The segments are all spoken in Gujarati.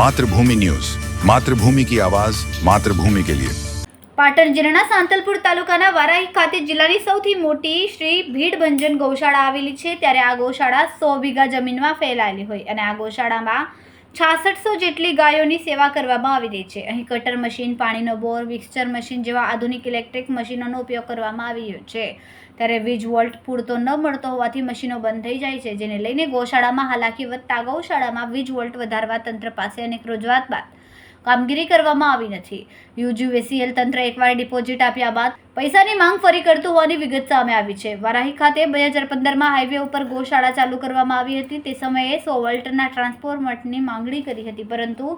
માતૃભૂમિ ન્યૂઝ માતૃભૂમિ કી આવાઝ માતૃભૂમિ કે લિયે પાટણ જિલ્લાના સાંતલપુર તાલુકાના વારાહી ખાતે જિલ્લાની સૌથી મોટી શ્રી ભીડ ભંજન ગૌશાળા આવેલી છે, ત્યારે આ ગૌશાળા સો વીઘા જમીનમાં ફેલાયેલી હોય અને આ ગૌશાળામાં છાસઠસો જેટલી ગાયોની સેવા કરવામાં આવી રહી છે. અહીં કટર મશીન, પાણીનો બોર મિક્સચર મશીન જેવા આધુનિક ઇલેક્ટ્રિક મશીનોનો ઉપયોગ કરવામાં આવી રહ્યો છે. ત્યારે વીજ વોલ્ટ પૂરતો ન મળતો હોવાથી મશીનો બંધ થઈ જાય છે, જેને લઈને ગૌશાળામાં હાલાકી વધતા ગૌશાળામાં વીજ વોલ્ટ વધારવા તંત્ર પાસે અનેક રજૂઆત બાદ કામગીરી કરવામાં આવી નથી. યુજીવીસીએલ તંત્ર એકવાર ડિપોઝિટ આપ્યા બાદ પૈસાની માંગ ફરી કરતું હોવાની વિગત સામે આવી છે. વારાહી ખાતે બે હજાર પંદરમાં હાઈવે ઉપર ગૌશાળા ચાલુ કરવામાં આવી હતી. તે સમયે સો વોલ્ટના ટ્રાન્સફોર્મરની માંગણી કરી હતી, પરંતુ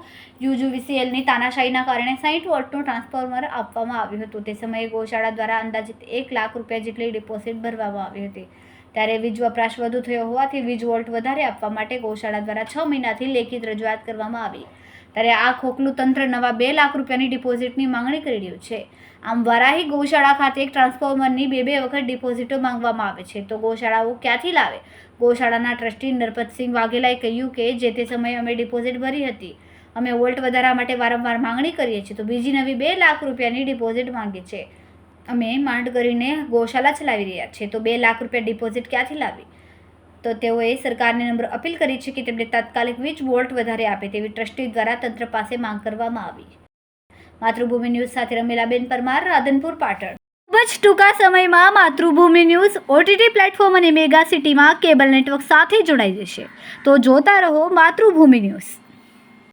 યુજીવીસીએલની તાનાશાહીના કારણે સાઠ વોલ્ટનું ટ્રાન્સફોર્મર આપવામાં આવ્યું હતું. તે સમયે ગૌશાળા દ્વારા અંદાજિત એક લાખ રૂપિયા જેટલી ડિપોઝિટ ભરવામાં આવી હતી. ત્યારે વીજ વપરાશ વધુ થયો હોવાથી વીજ વોલ્ટ વધારે આપવા માટે ગૌશાળા દ્વારા છ મહિનાથી લેખિત રજૂઆત કરવામાં આવી. ત્યારે આ ખોખલું તંત્ર નવા બે લાખ રૂપિયાની ડિપોઝિટની માંગણી કરી રહ્યું છે. આમ વરાહી ગૌશાળા ખાતે એક ટ્રાન્સફોર્મરની બે બે વખત ડિપોઝિટો માંગવામાં આવે છે. તો ગૌશાળાઓ ક્યાંથી લાવે? ગૌશાળાના ટ્રસ્ટી નરપતસિંહ વાઘેલાએ કહ્યું કે જે તે સમયે અમે ડિપોઝિટ ભરી હતી. અમે વોલ્ટ વધારા માટે વારંવાર માંગણી કરીએ છીએ. તો બીજી નવી બે લાખ રૂપિયાની ડિપોઝિટ માંગીએ છે અમે માંડ કરીને ગૌશાળા ચલાવી રહ્યા છીએ. તો બે લાખ રૂપિયા ડિપોઝિટ ક્યાંથી લાવી? તો તેઓએ સરકારને નંબર અપીલ કરી છે કે તેમને તાત્કાલિક વીજ વોલ્ટ વધારે આપે તેવી ટ્રસ્ટી દ્વારા તંત્ર પાસે માંગ કરવામાં આવી. માતૃભૂમિ ન્યૂઝ સાથે રમીલાબેન પરમાર, રાધનપુર, પાટણ. ખૂબ જ ટૂંકા સમયમાં માતૃભૂમિ ન્યૂઝ ઓટીટી પ્લેટફોર્મ અને મેગા સિટીમાં કેબલ નેટવર્ક સાથે જોડાઈ જશે. તો જોતા રહો માતૃભૂમિ ન્યૂઝ.